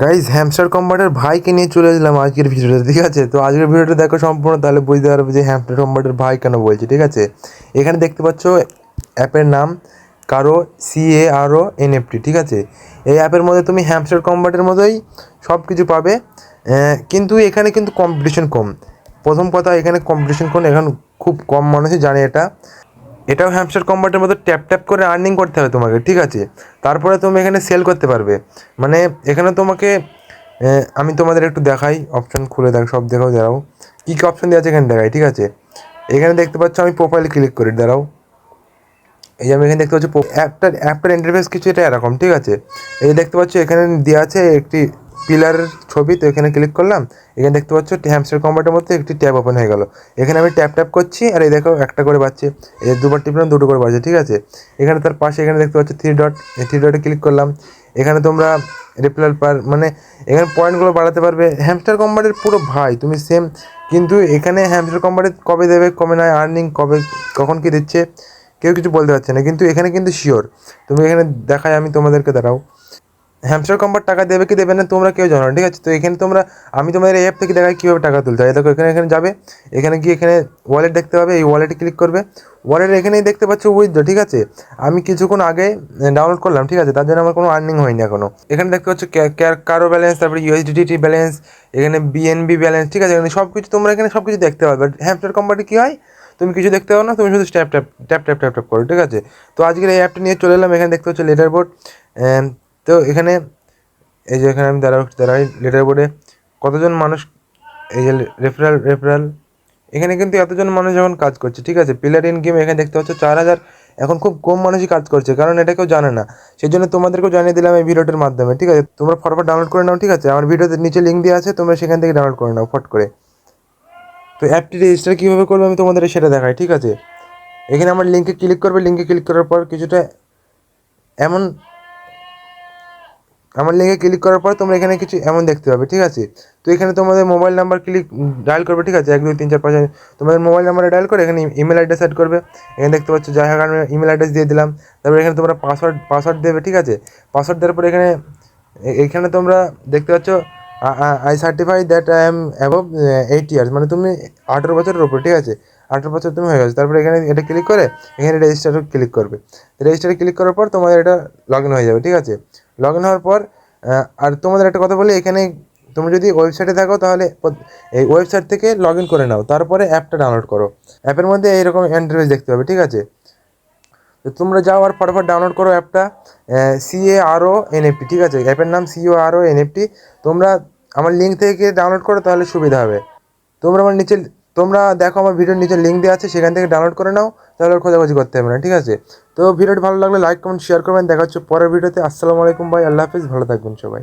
Guys hamster কম্বাটের ভাইকে নিয়ে চলে এলাম আজকের ভিডিওটা ঠিক আছে? তো আজকের ভিডিওটা দেখো সম্পূর্ণ, তাহলে বুঝতে পারবে যে হ্যামস্টার কম্বাটের ভাই কেন বলছি, ঠিক আছে? এখানে দেখতে পাচ্ছ অ্যাপের নাম কারও সি এ আরও এনএফটি ঠিক আছে? এই অ্যাপের মধ্যে তুমি হ্যামস্টার কম্বাটের মতোই সব কিছু পাবে কিন্তু এখানে কিন্তু কম্পিটিশন কম। প্রথম কথা, এখানে কম্পিটিশন কম, এখন খুব কম মানুষই জানে এটা। এটাও হ্যামস্টার কম্বাটের মতো ট্যাপ ট্যাপ করে আর্নিং করতে হবে তোমাকে, ঠিক আছে? তারপরে তুমি এখানে সেল করতে পারবে। মানে এখানে তোমাকে আমি তোমাদের একটু দেখাই অপশান খুলে দেখ, সব দেখাও, দাঁড়াও। কী কী অপশান দেওয়া আছে এখানে দেখাই, ঠিক আছে? এখানে দেখতে পাচ্ছ আমি প্রোফাইল ক্লিক করি, দাঁড়াও। এই আমি এখানে দেখতে পাচ্ছি অ্যাপটার অ্যাপটার ইন্টারফেস কিছু এটা এরকম, ঠিক আছে? এই দেখতে পাচ্ছ এখানে দেওয়া আছে একটি পিলারের ছবি, তো এখানে ক্লিক করলাম। এখানে দেখতে পাচ্ছ হ্যামস্টার কম্বাটের মধ্যে একটি ট্যাব ওপেন হয়ে গেল। এখানে আমি ট্যাপ ট্যাপ করছি, আর এই দেখো একটা করে বাচ্চে এই দুবার টিপলাম, দুটো করে বাজছে, ঠিক আছে? এখানে তার পাশে এখানে দেখতে পাচ্ছ থ্রি ডট থ্রি ডটে ক্লিক করলাম। এখানে তোমরা রিপ্লাল পার মানে এখানে পয়েন্টগুলো বাড়াতে পারবে। হ্যামস্টার কম্বাটের পুরো ভাই, তুমি সেম কিন্তু এখানে হ্যামস্টার কম্বাটে কবে দেবে, কবে নয় আর্নিং কবে, কখন কি দিচ্ছে, কেউ কিছু বলতে পারছে না। কিন্তু এখানে কিন্তু শিওর তুমি এখানে দেখায় আমি তোমাদেরকে দাঁড়াও। হ্যামস্টার কম্বার টাকা দেবে কি দেবে না তোমরা কেউ জানো ঠিক আছে? তো এখানে তোমরা, আমি তোমাদের অ্যাপ থেকে দেখাই কীভাবে টাকা তুলতে হয়। দেখো, এখানে এখানে যাবে। এখানে গিয়ে এখানে ওয়ালেট দেখতে পাবে। এই ওয়ালেটে ক্লিক করবে। ওয়ালেট এখানেই দেখতে পাচ্ছ উইথড্র ঠিক আছে? আমি কিছুক্ষণ আগে ডাউনলোড করলাম, ঠিক আছে? তার জন্য আমার কোনো আর্নিং হয়নি এখনও এখানে দেখতে পাচ্ছ কারও ব্যালেন্স তারপরে ইউএসডিটি ব্যালেন্স এখানে বিএনবি ব্যালেন্স ঠিক আছে? এখানে সব কিছু তোমরা এখানে সব কিছু দেখতে পাবে। হ্যামস্টার কম্বাটে কী হয়? তুমি কিছু দেখতে পাও না, তুমি শুধু tap tap tap tap tap tap করো, ঠিক আছে? তো আজকের এই অ্যাপটা নিয়ে চলে এলাম। এখানে দেখতে পাচ্ছ লেটার বোর্ড তো এখানে, এই যে এখানে আমি দাঁড়াও দাঁড়াই লেটার বোর্ডে কতজন মানুষ, এই যে রেফারেল রেফারেল এখানে কিন্তু এতজন মানুষ যখন কাজ করছে, ঠিক আছে? প্লেয়ার ইন গেম এখানে দেখতে পাচ্ছ, চার হাজার, এখন খুব কম মানুষই কাজ করছে, কারণ এটা কেউ জানে না। সেই জন্য তোমাদেরকেও জানিয়ে দিলাম এই ভিডিওটার মাধ্যমে, ঠিক আছে? তোমরা ফটাফট ডাউনলোড করে নাও, ঠিক আছে? আমার ভিডিওতে নিচে লিঙ্ক দেওয়া আছে, তোমরা সেখান থেকে ডাউনলোড করে নাও, ফট করে। তো অ্যাপটি রেজিস্টার কীভাবে করবে আমি তোমাদের সেটা দেখাই, ঠিক আছে? এখানে আমার লিঙ্কে ক্লিক করবে লিঙ্কে ক্লিক করার পর কিছুটা এমন আমার লিঙ্কে ক্লিক করার পর তোমরা এখানে কিছু এমন দেখতে পাবে, ঠিক আছে? তো এখানে তোমাদের মোবাইল নাম্বার ক্লিক ডায়াল করবে, ঠিক আছে? এক, দুই, তিন, চার, পাঁচ তোমাদের মোবাইল নাম্বারে ডায়াল করে এখানে ইমেল অ্যাড্রেস অ্যাড করবে। এখানে দেখতে পাচ্ছ, যাই হোক ইমেল অ্যাড্রেস দিয়ে দিলাম। তারপরে এখানে তোমরা পাসওয়ার্ড পাসওয়ার্ড দেবে, ঠিক আছে? পাসওয়ার্ড দেওয়ার পর এখানে এখানে তোমরা দেখতে পাচ্ছ I certify that I am above eight years মানে তুমি আঠেরো বছরের ওপর ঠিক আছে? আঠেরো বছর তুমি হয়ে গেছো। তারপরে এখানে এটা ক্লিক করে, এখানে রেজিস্টারে ক্লিক করবে। রেজিস্টারে ক্লিক করার পর তোমাদের এটা লগ ইন হয়ে যাবে, ঠিক আছে? লগ ইন হওয়ার পর আর তোমাদের একটা কথা বলি, এখানে তুমি যদি ওয়েবসাইটে থাকো তাহলে এই ওয়েবসাইট থেকে লগ ইন করে নাও, তারপরে অ্যাপটা ডাউনলোড করো। অ্যাপের মধ্যে এইরকম ইন্টারফেস দেখতে পাবে, ঠিক আছে? তো তোমরা যাও আর ফটাফট ডাউনলোড করো অ্যাপটা সিএ আরও এনএফটি ঠিক আছে? অ্যাপের নাম সিও আরও এনএফটি তোমরা আমার লিঙ্ক থেকে ডাউনলোড করো, তাহলে সুবিধা হবে। তোমরা আমার নিচে তোমরা দেখো আমার ভিডিওর নিচে লিঙ্ক দেওয়া আছে, সেখান থেকে ডাউনলোড করে নাও, তাহলে খোঁজাখোঁজি করতে হবে না, ঠিক আছে? তো ভিডিওটি ভালো লাগলে লাইক কমেন্ট শেয়ার করবেন, দেখা হচ্ছে পরের ভিডিওতে। আসসালামু আলাইকুম ভাই, আল্লাহ হাফিজ, ভালো থাকবেন সবাই।